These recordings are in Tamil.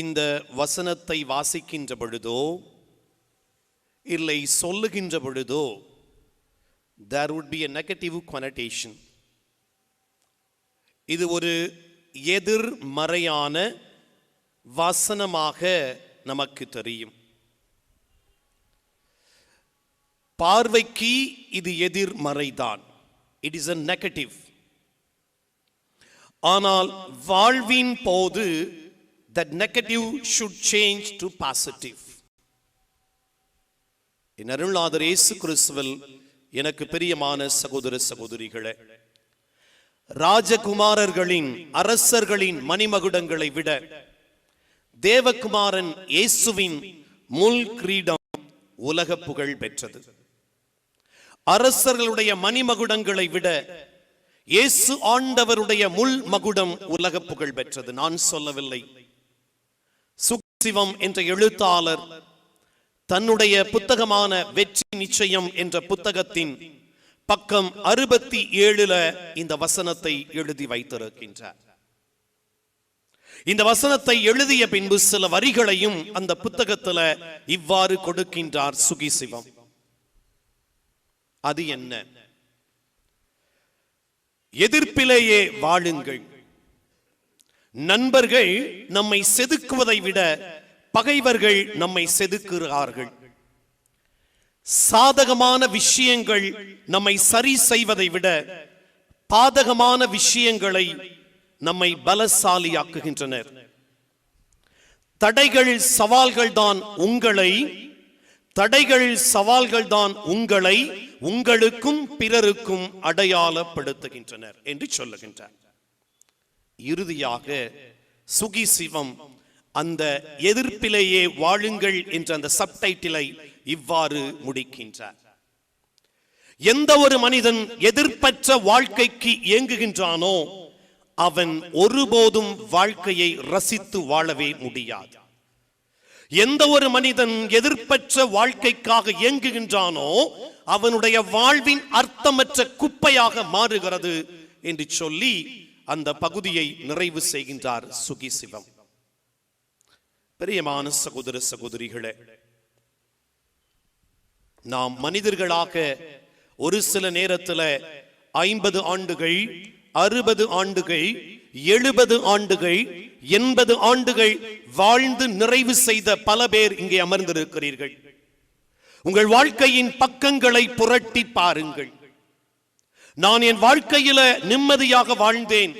இந்த வசனத்தை வாசிக்கின்ற பொழுதோ இல்லை சொல்லுகின்ற பொழுதோ there would be a negative connotation. இது ஒரு எதிர்மறையான வசனமாக நமக்கு தெரியும். பார்வைக்கு இது எதிர்மறைதான். இட் இஸ் அ நெகட்டிவ் ஆனால் வாழ்வின் போது that negative should change to positive. என் அருள்நாதர் இயேசு கிறிஸ்துவில் எனக்கு பிரியமான சகோதர சகோதரிகளே ராஜகுமாரர்களின் அரசர்களின் மணிமகுடங்களை விட தேவகுமாரன் இயேசுவின் முள் கிரீடம் உலக புகழ் பெற்றது. அரசர்களுடைய மணிமகுடங்களை விட இயேசு ஆண்டவருடைய முள் மகுடம் உலக புகழ் பெற்றது. நான் சொல்லவில்லை. சிவம் என்ற எழுத்தாளர் தன்னுடைய புத்தகமான வெற்றி நிச்சயம் என்ற புத்தகத்தின் பக்கம் அறுபத்தி ஏழுல இந்த வசனத்தை எழுதி வைத்திருக்கின்றார். இந்த வசனத்தை எழுதிய பின்பு சில வரிகளையும் அந்த புத்தகத்துல இவ்வாறு கொடுக்கின்றார் சுகி சிவம். அது என்ன? எதிர்ப்பிலேயே வாழுங்கள். நண்பர்கள் நம்மை செதுக்குவதை விட பகைவர்கள் நம்மை செதுக்குகிறார்கள். சாதகமான விஷயங்கள் நம்மை சரி செய்வதை விட பாதகமான விஷயங்களை நம்மை பலசாலியாக்குகின்றனர். தடைகள் சவால்கள் தான் உங்களை தடைகள் சவால்கள் தான் உங்களை உங்களுக்கும் பிறருக்கும் அடையாளப்படுத்துகின்றனர் என்று சொல்லுகின்றார். இறுதியாக சுகி சிவம் அந்த எதிர்ப்பிலேயே வாழுங்கள் என்ற அந்த சப்டைட்டிலை இவ்வாறு முடிக்கின்றார். எந்த ஒரு மனிதன் எதிர்ப்பற்ற வாழ்க்கைக்கு இயங்குகின்றானோ அவன் ஒருபோதும் வாழ்க்கையை ரசித்து வாழவே முடியாது. எந்த ஒரு மனிதன் எதிர்ப்பற்ற வாழ்க்கைக்காக இயங்குகின்றானோ அவனுடைய வாழ்வின் அர்த்தமற்ற குப்பையாக மாறுகிறது என்று சொல்லி அந்த பகுதியை நிறைவு செய்கின்றார் சுகி சிவம் பிரியமான சகோதர சகோதரிகளே நாம் மனிதர்களாக ஒரு சில நேரத்தில் ஐம்பது ஆண்டுகள் அறுபது ஆண்டுகள் எழுபது ஆண்டுகள் எண்பது ஆண்டுகள் வாழ்ந்து நிறைவு செய்த பல பேர் இங்கே அமர்ந்திருக்கிறீர்கள். உங்கள் வாழ்க்கையின் பக்கங்களை புரட்டி பாருங்கள். நான் என் வாழ்க்கையில நிம்மதியாக வாழ்ந்தேன்.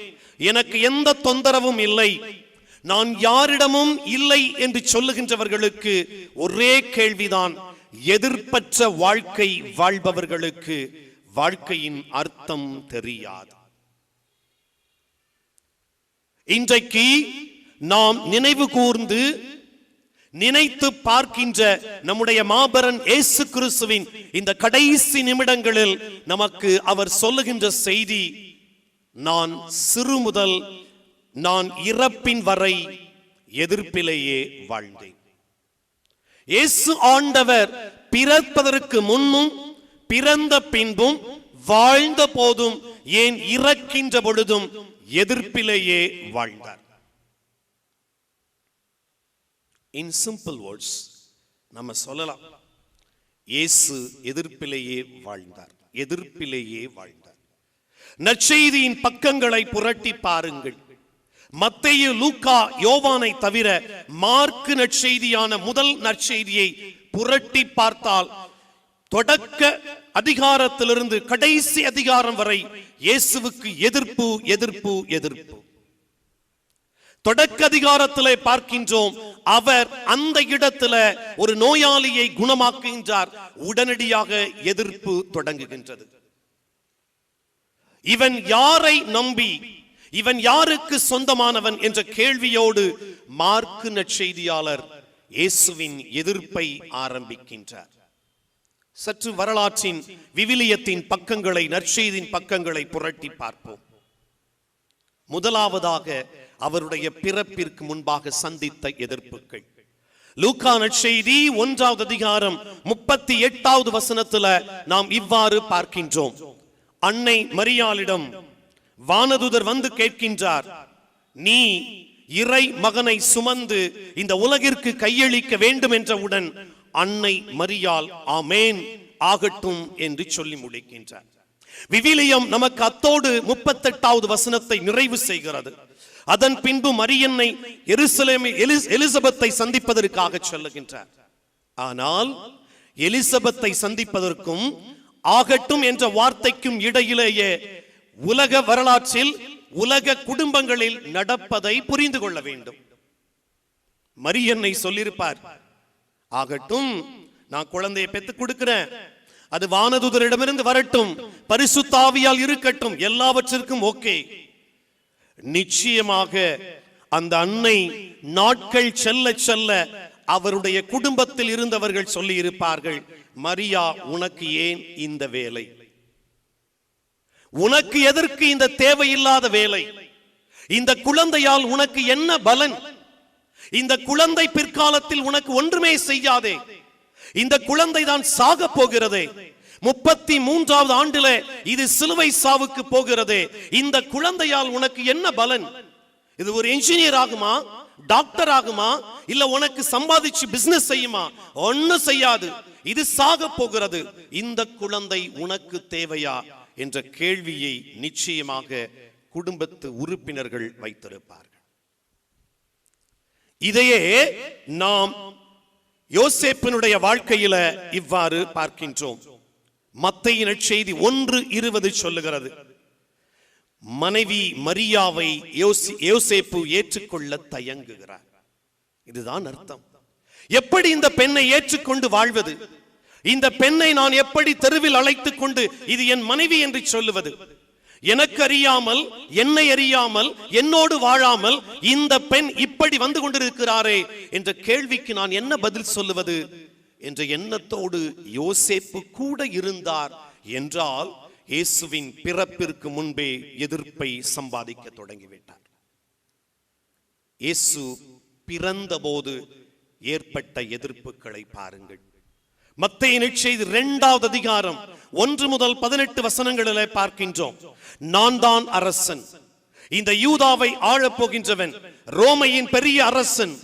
எனக்கு எந்த தொந்தரவும் இல்லை. நான் யாரிடமும் இல்லை என்று சொல்லுகின்றவர்களுக்கு ஒரே கேள்விதான் எதிர்ப்பற்ற வாழ்க்கை வாழ்பவர்களுக்கு வாழ்க்கையின் அர்த்தம் தெரியாது. இன்றைக்கு நாம் நினைவு கூர்ந்து நினைத்து பார்க்கின்ற நம்முடைய மாபரன் ஏசு கிறிஸ்துவின் இந்த கடைசி நிமிடங்களில் நமக்கு அவர் சொல்லுகின்ற செய்தி நான் சிறு முதல் நான் இறப்பின் வரை எதிர்ப்பிலேயே வாழ்ந்தேன். இயேசு ஆண்டவர் பிறப்பதற்கு முன்னும் பிறந்த பின்பும் வாழ்ந்த போதும் ஏன் இறக்கின்ற பொழுதும் எதிர்ப்பிலேயே வாழ்ந்தார். இன் சிம்பிள் வேர்ட்ஸ் நம்ம சொல்லலாம். இயேசு எதிர்ப்பிலேயே வாழ்ந்தார். எதிர்ப்பிலேயே வாழ்ந்தார். நற்செய்தியின் பக்கங்களை புரட்டி பாருங்கள். மத்தேயு லூக்கா யோவானை தவிர மார்க்கு நற்செய்தியான முதல் நற்செய்தியை புரட்டி பார்த்தால் தொடக்க அதிகாரத்திலிருந்து கடைசி அதிகாரம் வரை இயேசுவுக்கு எதிர்ப்பு எதிர்ப்பு எதிர்ப்பு. தொடக்க அதிகாரத்திலே பார்க்கின்றோம் அவர் அந்த இடத்துல ஒரு நோயாளியை குணமாக்குகின்றார் உடனடியாக எதிர்ப்பு தொடங்குகின்றது. இவன் யாரை நம்பி இவன் யாருக்கு சொந்தமானவன் என்ற கேள்வியோடு மார்க்கு நற்செய்தியாளர் இயேசுவின் எதிர்ப்பை ஆரம்பிக்கின்றார். சற்று வரலாற்றின் விவிலியத்தின் பக்கங்களை நற்செய்தின் பக்கங்களை புரட்டி பார்ப்போம். முதலாவதாக அவருடைய பிறப்பிற்கு முன்பாக சந்தித்த எதிர்ப்புகள். லூக்கா நற்செய்தி ஒன்றாவது அதிகாரம் முப்பத்தி எட்டாவது வசனத்துல நாம் இவ்வாறு பார்க்கின்றோம். அன்னை மரியாளிடம் வானதுதர் வந்து கேட்கின்றார் நீ இறை மகனை சுமந்து இந்த உலகிற்கு கையளிக்க வேண்டும் என்றவுடன் அன்னை மரியால் ஆமேன் ஆகட்டும் என்று சொல்லி முடிக்கின்றார். விவிலியம் நமக்கு அத்தோடு முப்பத்தெட்டாவது வசனத்தை நிறைவு செய்கிறது. அதன் பின்பு மரியன்னை எருசலேமில் எலிசபெத்தை சந்திப்பதற்காக சொல்லுகின்றார். ஆனால் எலிசபெத்தை சந்திப்பதற்கும் ஆகட்டும் என்ற வார்த்தைக்கும் இடையிலேயே உலக வரலாற்றில் உலக குடும்பங்களில் நடப்பதை புரிந்து கொள்ள வேண்டும். மரியன்னை சொல்லியிருப்பார் ஆகட்டும் நான் குழந்தையை பெத்து கொடுக்கிறேன். அது வானதுதரிடமிருந்து வரட்டும் பரிசுத்தாவியால் இருக்கட்டும் எல்லாவற்றிற்கும் ஓகே. நிச்சயமாக அந்த அன்னை நாட்கள் செல்ல செல்ல அவருடைய குடும்பத்தில் இருந்தவர்கள் சொல்லி இருப்பார்கள் மரியா உனக்கு ஏன் இந்த வேலை? உனக்கு எதற்கு இந்த தேவையில்லாத வேலை? இந்த குழந்தையால் உனக்கு என்ன பலன்? இந்த குழந்தை பிற்காலத்தில் உனக்கு ஒன்றுமே செய்யாதே. இந்த குழந்தை தான் சாக போகிறதே. முப்பத்தி மூன்றாவது ஆண்டுல இது சிலுவை சாவுக்கு போகிறதே. இந்த குழந்தையால் உனக்கு என்ன பலன்? இது ஒரு என்ஜினியர் ஆகுமா? டாக்டர் ஆகுமா? இல்ல உனக்கு சம்பாதிச்சு பிசினஸ் செய்யுமா? ஒன்னும் செய்யாது. இது சாக போகிறது. இந்த குழந்தை உனக்கு தேவையா? என்ற கேள்வியை நிச்சயமாக குடும்பத்து உறுப்பினர்கள் வைத்திருப்பார்கள். இதையே நாம் யோசேப்பினுடைய வாழ்க்கையில இவ்வாறு பார்க்கின்றோம். மத்தையின் செய்தி ஒன்று இருபது சொல்லுகிறது. மனைவி மரியாவை யோசேப்பு ஏற்றுக்கொள்ள தயங்குகிறார். இதுதான் அர்த்தம். எப்படி இந்த பெண்ணை ஏற்றுக்கொண்டு வாழ்வது? இந்த பெண்ணை நான் எப்படி தெருவில் அழைத்துக் கொண்டு இது என் மனைவி என்று சொல்லுவது? எனக்கு அறியாமல் என்னை அறியாமல் என்னோடு வாழாமல் இந்த பெண் இப்படி வந்து கொண்டிருக்கிறாரே என்ற கேள்விக்கு நான் என்ன பதில் சொல்லுவது? என்ற எண்ணத்தோடு யோசேப்பு கூட இருந்தார். என்றால் இயேசுவின் பிறப்பிற்கு முன்பே எதிர்ப்பை சம்பாதிக்க தொடங்கிவிட்டார். இயேசு பிறந்தபோது ஏற்பட்ட எதிர்ப்புகளை பாருங்கள். மத்திய நிச்சயது இரண்டாவது அதிகாரம் ஒன்று முதல் பதினெட்டு வசனங்களிலே பார்க்கின்றோம். நான் தான் அரசன். இந்த யூதாவை ஆழப் போகின்றவன் ரோமையின் பெரிய அரசன்.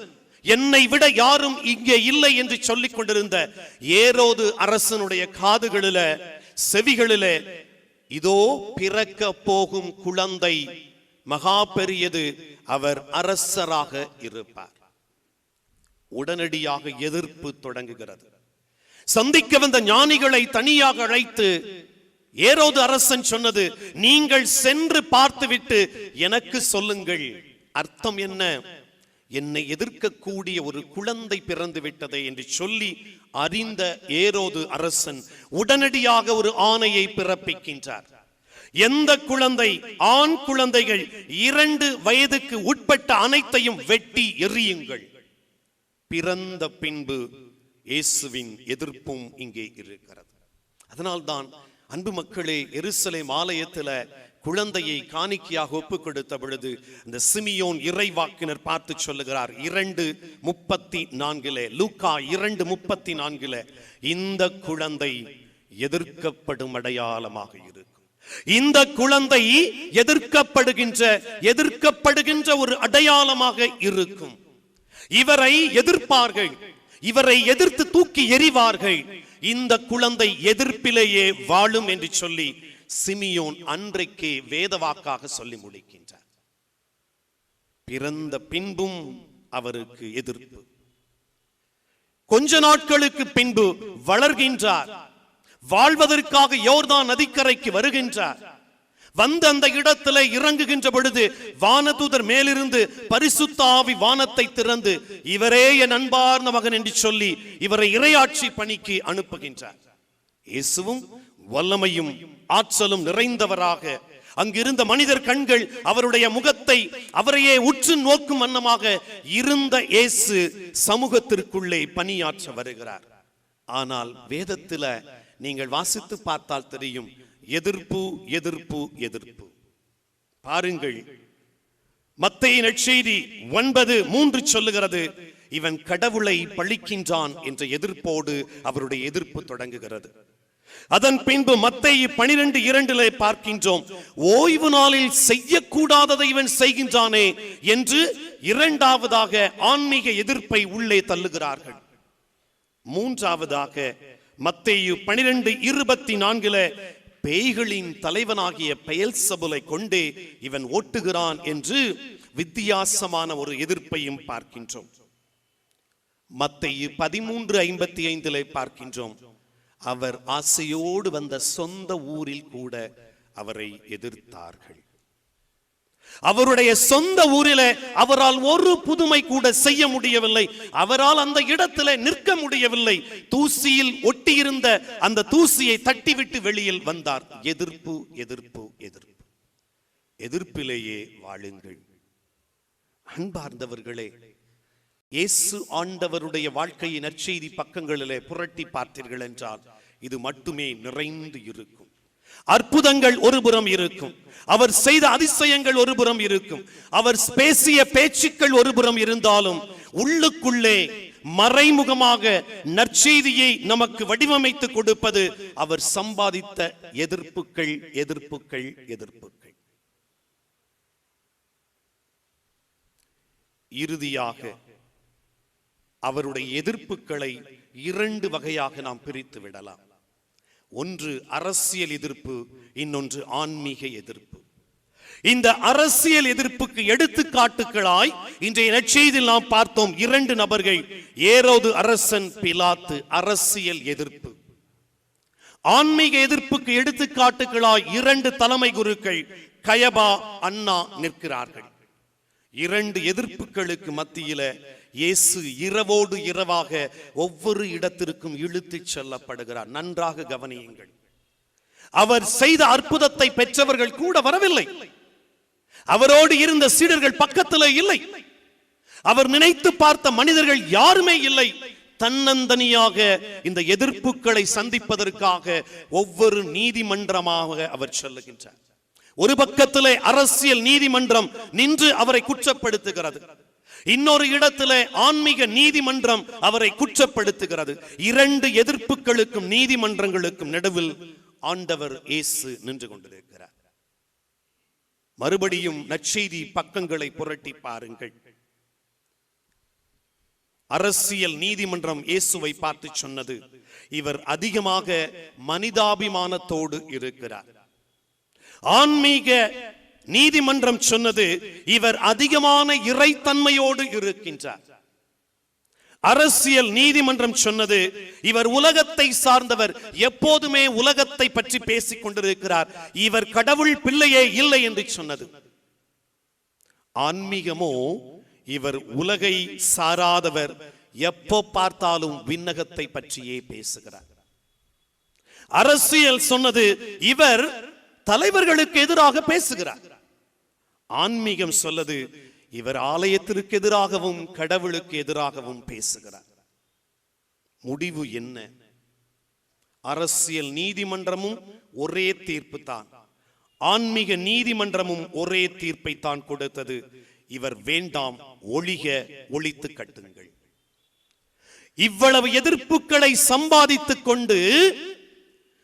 என்னை விட யாரும் இங்கே இல்லை என்று சொல்லிக் கொண்டிருந்த ஏரோது அரசனுடைய காதுகளில செவிகளில இதோ பிறக்க போகும் குழந்தை மகா பெரியது அவர் அரசராக இருப்பார். உடனடியாக எதிர்ப்பு தொடங்குகிறது. சந்திக்க வந்த ஞானிகளை தனியாக அழைத்து ஏரோது அரசன் சொன்னது நீங்கள் சென்று பார்த்துவிட்டு எனக்கு சொல்லுங்கள். அர்த்தம் என்ன? என்னை எதிர்க்கக்கூடிய ஒரு குழந்தை பிறந்து விட்டதே என்று சொல்லி அறிந்த ஏரோது அரசன் உடனடியாக ஒரு ஆணையை பிறப்பிக்கின்றார். எந்த குழந்தை? ஆண் குழந்தைகள் இரண்டு வயதுக்கு உட்பட்ட அனைத்தையும் வெட்டி எறியுங்கள். பிறந்த பின்பு இயேசுவின் எதிர்ப்பும் இங்கே இருக்கிறது. அதனால்தான் அன்பு மக்களே எருசலை ஆலயத்துல குழந்தையை காணிக்கையாக ஒப்பு கொடுத்த பொழுது இந்த சிமியோன் இறைவாக்கினர் பார்த்து சொல்லுகிறார். இரண்டு முப்பத்தி நான்கிலே லூக்கா இரண்டு முப்பத்தி நான்கிலே இந்த குழந்தை எதிர்க்கப்படும் அடையாளமாக இருக்கும். இந்த குழந்தை எதிர்க்கப்படுகின்ற எதிர்க்கப்படுகின்ற ஒரு அடையாளமாக இருக்கும். இவரை எதிர்ப்பார்கள். இவரை எதிர்த்து தூக்கி எறிவார்கள். இந்த குழந்தை எதிர்ப்பிலேயே வாழும் என்று சொல்லி சிமியோன் அன்றைக்கே வேதவாக்காக சொல்லி முடிக்கின்றார். பிறந்த பின்பும் அவருக்கு எதிர்ப்பு. கொஞ்ச நாட்களுக்கு பின்பு வளர்கின்றார். வாழ்வதற்காக யோர்தான் நதிக்கரைக்கு வருகின்றார். வந்து அந்த இடத்துல இறங்குகின்ற பொழுது வானதூதர் மேலிருந்து பரிசுத்தாவி வானத்தை திறந்து இவரே என் அன்பார்ந்த மகன் என்று சொல்லி இவரை இறையாட்சி பணிக்கு அனுப்புகின்றார். இயேசுவும் வல்லமையும் ஆற்றலும் நிறைந்தவராக அங்கிருந்த மனிதர் கண்கள் அவருடைய முகத்தை அவரையே உற்று நோக்கும் வண்ணமாக இருந்த இயேசு சமூகத்திற்குள்ளே பணியாற்ற வருகிறார். ஆனால் வேதத்துல நீங்கள் வாசித்து பார்த்தால் தெரியும் எதிர்ப்பு எதிர்ப்பு எதிர்ப்பு. பாருங்கள். மத்தையின் நற்செய்தி ஒன்பது மூன்று சொல்லுகிறது. இவன் கடவுளை பழிக்கின்றான் என்ற எதிர்ப்போடு அவருடைய எதிர்ப்பு தொடங்குகிறது. அதன் பின்பு மத்தை பனிரெண்டு இரண்டிலே பார்க்கின்றோம். ஓய்வு நாளில் செய்யக்கூடாததை இவன் செய்கின்றானே என்று இரண்டாவதாக ஆன்மீக எதிர்ப்பை உள்ளே தள்ளுகிறார்கள். மூன்றாவதாக மத்தேயு பனிரெண்டு இருபத்தி நான்குல பேய்களின் தலைவனாகிய பெயல்சபுலை கொண்டே இவன் ஓட்டுகிறான் என்று வித்தியாசமான ஒரு எதிர்ப்பையும் பார்க்கின்றோம். மத்தையு பதிமூன்று ஐம்பத்தி ஐந்தில் பார்க்கின்றோம். அவர் ஆசையோடு வந்த சொந்த ஊரில் கூட அவரை எதிர்த்தார்கள். அவருடைய சொந்த ஊரில அவரால் ஒரு புதுமை கூட செய்ய முடியவில்லை. அவரால் அந்த இடத்துல நிற்க முடியவில்லை. தூசியில் ஒட்டியிருந்த அந்த தூசியை தட்டிவிட்டு வெளியில் வந்தார். எதிர்ப்பு எதிர்ப்பு எதிர்ப்பு. எதிர்ப்பிலேயே வாழுங்கள். அன்பார்ந்தவர்களே இயேசு ஆண்டவருடைய வாழ்க்கையின் நற்செய்தி பக்கங்களிலே புரட்டி பார்த்தீர்கள் என்றால் இது மட்டுமே நிறைந்து இருக்கும். அற்புதங்கள் ஒருபுறம் இருக்கும். அவர் செய்த அதிசயங்கள் ஒருபுறம் இருக்கும். அவர் பேசிய பேச்சுக்கள் ஒருபுறம் இருந்தாலும் உள்ளுக்குள்ளே மறைமுகமாக நற்செய்தியை நமக்கு வடிவமைத்து கொடுப்பது அவர் சம்பாதித்த எதிர்ப்புகள் எதிர்ப்புகள் எதிர்ப்புகள். இறுதியாக அவருடைய எதிர்ப்புகளை இரண்டு வகையாக நாம் பிரித்து விடலாம். ஒன்று அரசியல் எதிர்ப்பு இன்னொன்று ஆன்மீக எதிர்ப்பு. இந்த அரசியல் எதிர்ப்புக்கு எடுத்துக்காட்டுகளாய் இன்றைய நற்செய்தியில் நாம் பார்த்தோம் இரண்டு நபர்கள் ஏரோது அரசன் பிலாத்து அரசியல் எதிர்ப்பு. ஆன்மீக எதிர்ப்புக்கு எடுத்துக்காட்டுகளாய் இரண்டு தலைமை குருக்கள் கயபா அண்ணா நிற்கிறார்கள். இரண்டு எதிர்ப்புகளுக்கு மத்தியில இயேசு இரவோடு இரவாக ஒவ்வொரு இடத்திற்கும் இழுத்துச் செல்லப்படுகிறார். நன்றாக கவனியுங்கள். அவர் செய்த அற்புதத்தை பெற்றவர்கள் கூட வரவில்லை. அவரோடு இருந்த சீடர்கள் பக்கத்தில் இல்லை. அவர் நினைத்து பார்த்த மனிதர்கள் யாருமே இல்லை. தன்னந்தனியாக இந்த எதிர்ப்புகளை சந்திப்பதற்காக ஒவ்வொரு நீதிமன்றமாக அவர் சொல்லுகின்றார். ஒரு பக்கத்திலே அரசியல் நீதிமன்றம் நின்று அவரை குற்றப்படுத்துகிறது. இன்னொரு இடத்துல ஆன்மீக நீதிமன்றம் அவரை குற்றப்படுத்துகிறது. இரண்டு எதிர்ப்புகளுக்கும் நீதிமன்றங்களுக்கும் நடுவில் ஆண்டவர் இயேசு நின்று கொண்டிருக்கிறார். மறுபடியும் நற்செய்தி பக்கங்களை புரட்டி பாருங்கள். அரசியல் நீதிமன்றம் இயேசுவை பார்த்து சொன்னது இவர் அதிகமாக மனிதாபிமானத்தோடு இருக்கிறார். ஆன்மீக நீதிமன்றம் சொன்னது இவர் அதிகமான இறைத்தன்மையோடு இருக்கின்றார். அரசியல் நீதிமன்றம் சொன்னது இவர் உலகத்தை சார்ந்தவர் எப்போதுமே உலகத்தை பற்றி பேசிக் கொண்டிருக்கிறார். இவர் கடவுள் பிள்ளையே இல்லை என்று சொன்னது. ஆன்மீகமோ இவர் உலகை சாராதவர் எப்போ பார்த்தாலும் விண்ணகத்தை பற்றியே பேசுகிறார். அரசியல் சொன்னது இவர் தலைவர்களுக்கு எதிராக பேசுகிறார். ஆன்மீகம் சொல்லது இவர் ஆலயத்திற்கு எதிராகவும் கடவுளுக்கு எதிராகவும் பேசுகிறார். முடிவு என்ன? அரசியல் நீதிமன்றமும் ஒரே தீர்ப்பு தான் ஆன்மீக நீதிமன்றமும் ஒரே தீர்ப்பை தான் கொடுத்தது. இவர் வேண்டாம் ஒழிக ஒழித்து கட்டுங்கள். இவ்வளவு எதிர்ப்புகளை சம்பாதித்துக் கொண்டு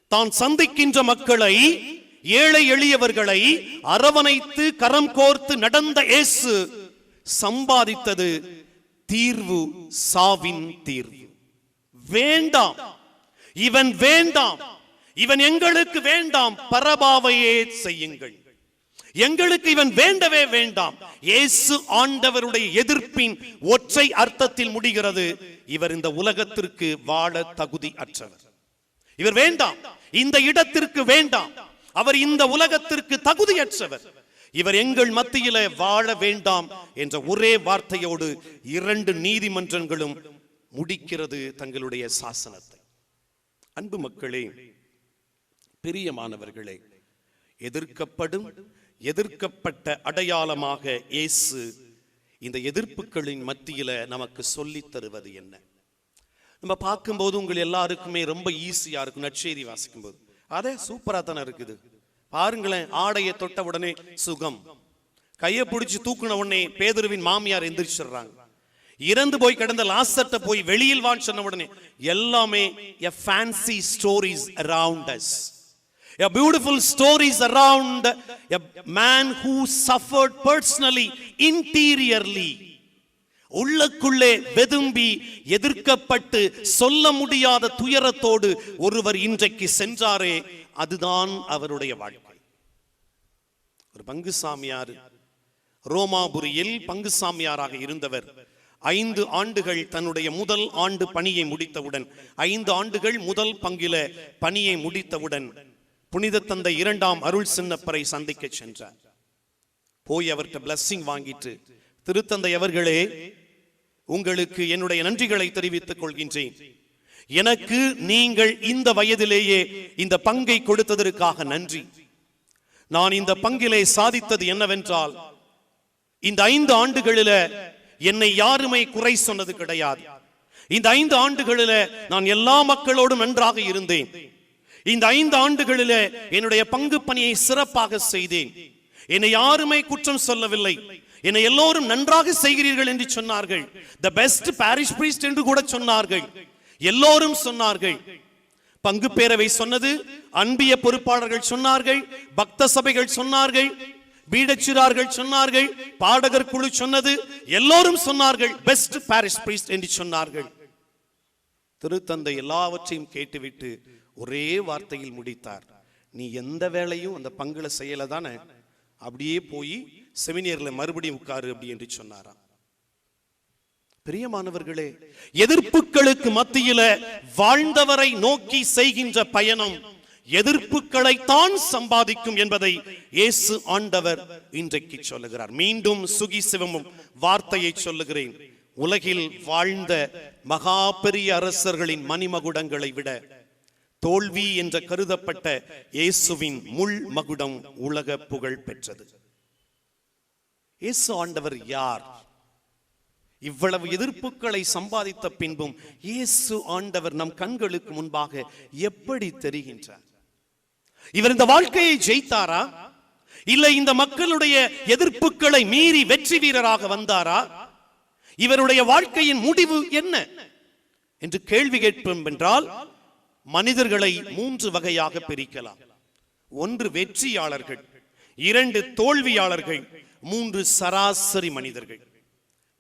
தான் சந்திக்கின்ற மக்களை ஏழை எளியவர்களை அரவணைத்து கரம் கோர்த்து நடந்த இயேசு சம்பாதித்தது தீர்வு சாவின் தீர்வு. வேண்டாம். இவன் வேண்டாம். இவன் எங்களுக்கு வேண்டாம். பரபாவையே செய்யுங்கள். எங்களுக்கு இவன் வேண்டவே வேண்டாம். இயேசு ஆண்டவருடைய எதிர்ப்பின் ஒற்றை அர்த்தத்தில் முடிகிறது. இவர் இந்த உலகத்திற்கு வாழ தகுதி அற்றவர். இவர் வேண்டாம். இந்த இடத்திற்கு வேண்டாம். அவர் இந்த உலகத்திற்கு தகுதியற்றவர். இவர் எங்கள் மத்தியில வாழ வேண்டாம் என்ற ஒரே வார்த்தையோடு இரண்டு நீதிமன்றங்களும் முடிக்கிறது தங்களுடைய சாசனத்தை. அன்பு மக்களே பிரியமானவர்களே எதிர்க்கப்படும் எதிர்க்கப்பட்ட அடையாளமாக இயேசு இந்த எதிர்ப்புகளின் மத்தியில நமக்கு சொல்லித் தருவது என்ன? நம்ம பார்க்கும்போது உங்கள் எல்லாருக்குமே ரொம்ப ஈஸியா இருக்கும் நற்செய்தி வாசிக்கும் போது அதே சூப்பரா தானே இருக்குது. பாருங்களேன் ஆடையை தொட்ட உடனே சுகம். கையை பிடிச்சி தூக்குன உடனே பேதுருவின் மாமியார் எந்திரிச்சிடுறாங்க. இறந்து போய் கிடந்த லாசர்ட்ட போய் வெளியில் வான்னு சொன்ன உடனே எல்லாமே a fancy stories around as a beautiful stories around a man who suffered personally interiorly உள்ளக்குள்ளே வெதும்பி எதிர்க்கப்பட்டு சொல்ல முடியாத துயரத்தோடு ஒருவர் இன்றைக்கு சென்றாரே அதுதான் அவருடைய வாழ்க்கை. ஒரு பங்கு சாமியார் ரோமாபுரியில் பங்கு சாமியாராக இருந்தவர். ஐந்து ஆண்டுகள் தன்னுடைய முதல் ஆண்டு பணியை முடித்தவுடன் ஐந்து ஆண்டுகள் முதல் பங்கில பணியை முடித்தவுடன் புனித தந்தை இரண்டாம் அருள் சின்னப்பரை சந்திக்க சென்றார். போய் அவர்கிட்ட பிளஸ்ஸிங் வாங்கிட்டு திருத்தந்தை அவர்களே உங்களுக்கு என்னுடைய நன்றிகளை தெரிவித்துக் கொள்கின்றேன். எனக்கு நீங்கள் இந்த வயதிலேயே இந்த பங்கை கொடுத்ததற்காக நன்றி. நான் இந்த பங்கிலே சாதித்தது என்னவென்றால் இந்த ஐந்து ஆண்டுகளில என்னை யாருமே குறை சொன்னது கிடையாது. இந்த ஐந்து ஆண்டுகளில நான் எல்லா மக்களோடும் நன்றாக இருந்தேன். இந்த ஐந்து ஆண்டுகளில என்னுடைய பங்கு பணியை சிறப்பாக செய்தேன். என்னை யாருமே குற்றம் சொல்லவில்லை. என்னை எல்லோரும் நன்றாக செய்கிறீர்கள் என்று சொன்னார்கள். த பெஸ்ட் பாரிஷ் பிரீஸ்ட் என்று கூட சொன்னார்கள். எல்லோரும் சொன்னார்கள். பங்கு பேரவை சொன்னது அன்பிய பொறுப்பாளர்கள் சொன்னார்கள் பக்த சபைகள் சொன்னார்கள் பீடச்சிறார்கள் சொன்னார்கள் பாடகர் குழு சொன்னது எல்லோரும் சொன்னார்கள் பெஸ்ட் பாரிஸ் பிரீஸ்ட் என்று சொன்னார்கள். திருத்தந்தை எல்லாவற்றையும் கேட்டுவிட்டு ஒரே வார்த்தையில் முடித்தார். நீ எந்த வேலையும் அந்த பங்குல செய்யல தானே அப்படியே போய் செமினியரில் மறுபடியும் உட்காரு அப்படி என்று சொன்னாராம். பிரியமானவர்களே எதிர்ப்புகளுக்கு மத்தியில வாழ்ந்தவரை நோக்கி செய்கின்ற பயணம் எதிர்ப்புகளை தான் சம்பாதிக்கும் என்பதை இயேசு ஆண்டவர் இன்றைக்கு சொல்லுகிறார். மீண்டும் சுகி சிவமும் வார்த்தையை சொல்லுகிறேன். உலகில் வாழ்ந்த மகா பெரிய அரசர்களின் மணிமகுடங்களை விட தோல்வி என்ற கருதப்பட்ட இயேசுவின் முள் மகுடம் உலக புகழ் பெற்றது. இயேசு ஆண்டவர் யார்? இவ்வளவு எதிர்ப்புகளை சம்பாதித்த பின்பும் இயேசு ஆண்டவர் நம் கண்களுக்கு முன்பாக எப்படி தெரிகின்றார்? இவர் இந்த வாழ்க்கையை ஜெயித்தாரா? இல்லை இந்த மக்களுடைய எதிர்ப்புகளை மீறி வெற்றி வீரராக வந்தாரா? இவருடைய வாழ்க்கையின் முடிவு என்ன? என்று கேள்வி கேட்போம் என்றால் மனிதர்களை மூன்று வகையாக பிரிக்கலாம். ஒன்று வெற்றியாளர்கள் இரண்டு தோல்வியாளர்கள் மூன்று சராசரி மனிதர்கள்.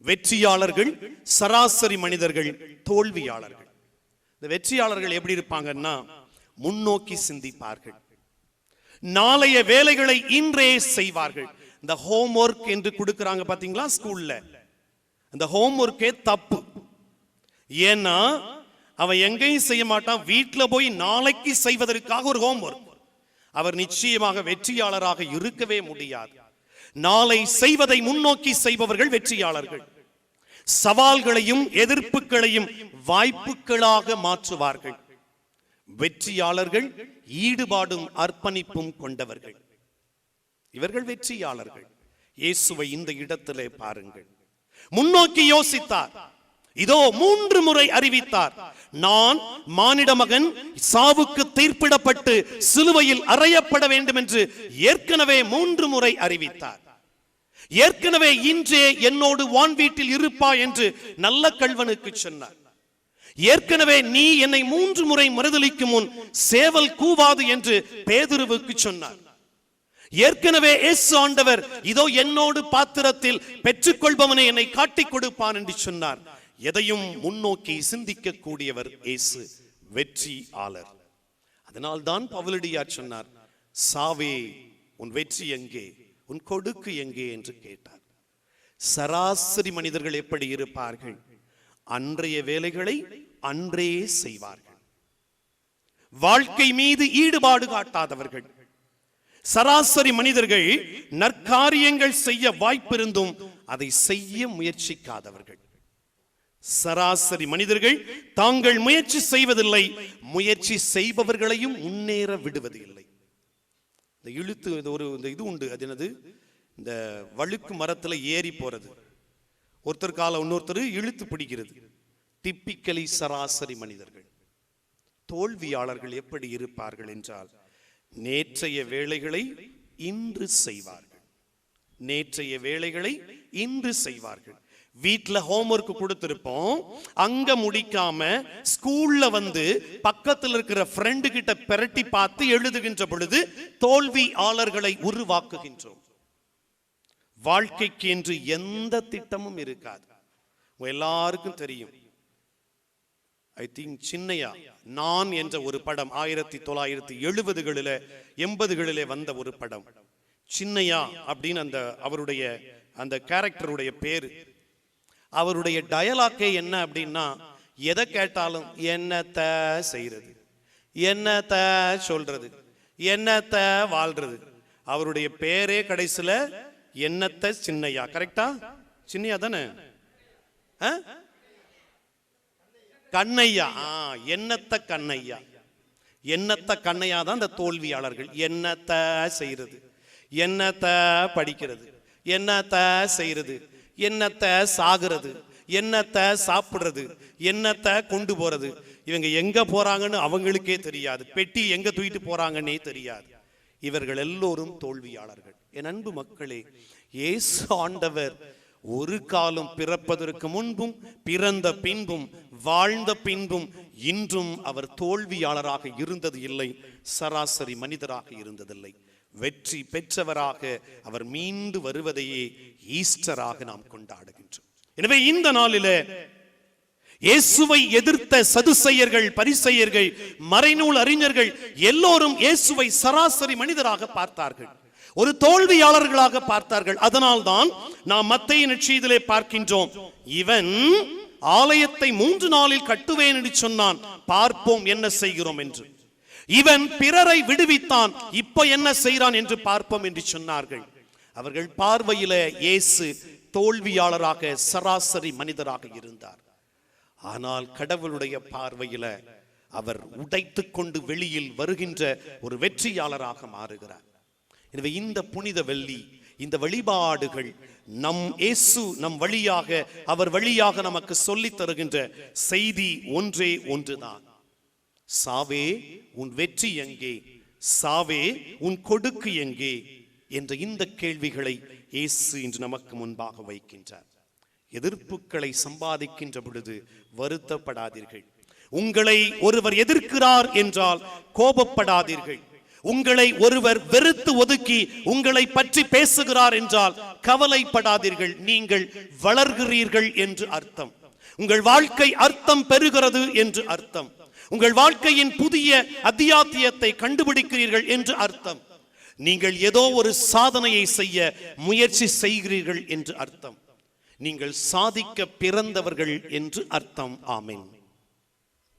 வெற்றியாளர்கள் சராசரி மனிதர்கள் தோல்வியாளர்கள். இந்த வெற்றியாளர்கள் எப்படி இருப்பாங்கன்னா முன்னோக்கி சிந்திப்பார்கள். நாளைய வேலைகளை இன்றே செய்வார்கள். இந்த ஹோம்ஒர்க் என்று கொடுக்கறாங்க பாத்தீங்களா ஸ்கூல்ல இந்த ஹோம்ஒர்க்கே தப்பு. ஏன்னா அவன் எங்கேயும் செய்ய மாட்டான் வீட்டில் போய் நாளைக்கு செய்வதற்காக ஒரு ஹோம்ஒர்க் அவர் நிச்சயமாக வெற்றியாளராக இருக்கவே முடியாது. நாளை செய்வதை முன்னோக்கி செய்பவர்கள் வெற்றியாளர்கள். சவால்களையும் எதிர்ப்புகளையும் வாய்ப்புகளாக மாற்றுவார்கள். வெற்றியாளர்கள் ஈடுபாடும் அர்ப்பணிப்பும் கொண்டவர்கள். இவர்கள் வெற்றியாளர்கள். இயேசுவை இந்த இடத்திலே பாருங்கள். முன்னோக்கி யோசித்தார். இதோ மூன்று முறை அறிவித்தார். நான் மானிட மகன் சாவுக்கு தீர்ப்பிடப்பட்டு சிலுவையில் அறையப்பட வேண்டும் என்று ஏற்கனவே மூன்று முறை அறிவித்தார். ஏற்கனவே இன்றே என்னோடு வான் வீட்டில் இருப்பா என்று நல்ல கல்வனுக்கு சொன்னார். ஏற்கனவே நீ என்னை மூன்று முறை மறுதளிக்கும் முன் சேவல் கூவாது என்று பேதுருவுக்கு சொன்னார். ஏற்கனவே எஸ் ஆண்டவர் இதோ என்னோடு பாத்திரத்தில் பெற்றுக்கொள்பவனை என்னை காட்டிக் கொடுப்பான் என்று சொன்னார். எதையும் முன்னோக்கி சிந்திக்க கூடியவர் இயேசு வெற்றி ஆளர் அதனால்தான் பவுலடியார் சொன்னார் சாவே உன் வெற்றி எங்கே? உன் கொடுக்கு எங்கே என்று கேட்டார். சராசரி மனிதர்கள் எப்படி இருப்பார்கள்? அன்றைய வேலைகளை அன்றே செய்வார்கள். வாழ்க்கை மீது ஈடுபாடு காட்டாதவர்கள். சராசரி மனிதர்கள் நற்காரியங்கள் செய்ய வாய்ப்பிருந்தும் அதை செய்ய முயற்சிக்காதவர்கள். சராசரி மனிதர்கள் தாங்கள் முயற்சி செய்வதில்லை முயற்சி செய்பவர்களையும் முன்னேற விடுவது இல்லை இந்த இழுத்து இந்த ஒரு இந்த இது உண்டு. அது என்னது? இந்த வழுக்கு மரத்துல ஏறி போறது. ஒருத்தர் கால இன்னொருத்தர் இழுத்து பிடிக்கிறது. டிப்பிக்கலி சராசரி மனிதர்கள். தோல்வியாளர்கள் எப்படி இருப்பார்கள் என்றால் நேற்றைய வேலைகளை இன்று செய்வார்கள். நேற்றைய வேலைகளை இன்று செய்வார்கள். வீட்ல ஹோம்ஒர்க் கொடுத்திருப்போம். அங்க முடிக்காம ஸ்கூல்ல வந்து பக்கத்துல இருக்கிற ஃப்ரெண்டு கிட்ட பிரட்டி பார்த்து எழுதுகின்ற பொழுது தோல்வியாளர்களை உருவாக்குகின்றோம். வாழ்க்கைக்கு என்று எந்த திட்டமும் இருக்காது. எல்லாருக்கும் தெரியும். ஐ திங்க் சின்னையா நான் என்ற ஒரு படம் ஆயிரத்தி தொள்ளாயிரத்தி எழுபதுகளில எண்பதுகளிலே வந்த ஒரு படம். சின்னையா அப்படின்னு அந்த அவருடைய அந்த கேரக்டருடைய பேரு. அவருடைய டயலாக்கே என்ன அப்படின்னா எதை கேட்டாலும் என்னத்த செய்யறது என்னத்த சொல்றது என்னத்த வாழ்றது. அவருடைய பேரே கடைசியில என்னத்த சின்னையா கரெக்டா சின்னையா தானே? கண்ணையா? என்னத்த கண்ணையா? என்னத்த கண்ணையா தான் இந்த தோல்வியாளர்கள் என்னத்த செய்யறது என்னத்த படிக்கிறது என்னத்த செய்யறது என்னத்த சாகுறது என்னத்த சாப்பிடுறது என்னத்த கொண்டு போறது? இவங்க எங்க போறாங்கன்னு அவங்களுக்கே தெரியாது. பெட்டி எங்க தூக்கிட்டு போறாங்கன்னே தெரியாது. இவர்கள் எல்லோரும் தோல்வியாளர்கள். என் அன்பு மக்களே இயேசு ஆண்டவர் ஒரு காலம் பிறப்பதற்கு முன்பும் பிறந்த பின்பும் வாழ்ந்த பின்பும் இன்றும் அவர் தோல்வியாளராக இருந்தது இல்லை சராசரி மனிதராக இருந்ததில்லை. வெற்றி பெற்றவராக அவர் மீண்டு வருவதையே ஈஸ்டராக நாம் கொண்டாடுகின்றோம். எனவே இந்த நாளில இயேசுவை எதிர்த்த சதுசெயர்கள் பரிசெயர்கள் மறைநூல் அறிஞர்கள் எல்லோரும் இயேசுவை சராசரி மனிதராக பார்த்தார்கள். ஒரு தோல்வியாளர்களாக பார்த்தார்கள். அதனால் தான் நாம் மத்திய நிச்சயத்திலே பார்க்கின்றோம். இவன் ஆலயத்தை மூன்று நாளில் கட்டுவேன் என்று சொன்னான். பார்ப்போம் என்ன செய்கிறோம் என்று. இவன் பிறரை விடுவித்தான். இப்போ என்ன செய்கிறான் என்று பார்ப்போம் என்று சொன்னார்கள். அவர்கள் பார்வையில இயேசு தோல்வியாளராக சராசரி மனிதராக இருந்தார். ஆனால் கடவுளுடைய பார்வையில அவர் உடைத்துக் கொண்டு வெளியில் வருகின்ற ஒரு வெற்றியாளராக மாறுகிறார். எனவே இந்த புனித வெள்ளி இந்த வழிபாடுகள் நம் இயேசு நம் வழியாக அவர் வழியாக நமக்கு சொல்லித் தருகின்ற செய்தி ஒன்றே ஒன்றுதான். சாவே உன் வெற்றி எங்கே? சாவே உன் கொடுக்கு எங்கே? என்ற இந்த கேள்விகளை இயேசு இன்று நமக்கு முன்பாக வைக்கின்றார். எதிர்ப்புகளை சம்பாதிக்கின்ற பொழுது வருத்தப்படாதீர்கள். உங்களை ஒருவர் எதிர்க்கிறார் என்றால் கோபப்படாதீர்கள். உங்களை ஒருவர் வெறுத்து ஒதுக்கி உங்களை பற்றி பேசுகிறார் என்றால் கவலைப்படாதீர்கள். நீங்கள் வளர்கிறீர்கள் என்று அர்த்தம். உங்கள் வாழ்க்கை அர்த்தம் பெறுகிறது என்று அர்த்தம். உங்கள் வாழ்க்கையின் புதிய அத்தியாத்தியத்தை கண்டுபிடிக்கிறீர்கள் என்று அர்த்தம். நீங்கள் ஏதோ ஒரு சாதனையை செய்ய முயற்சி செய்கிறீர்கள் என்று அர்த்தம். நீங்கள் சாதிக்க பிறந்தவர்கள் என்று அர்த்தம். ஆமேன்.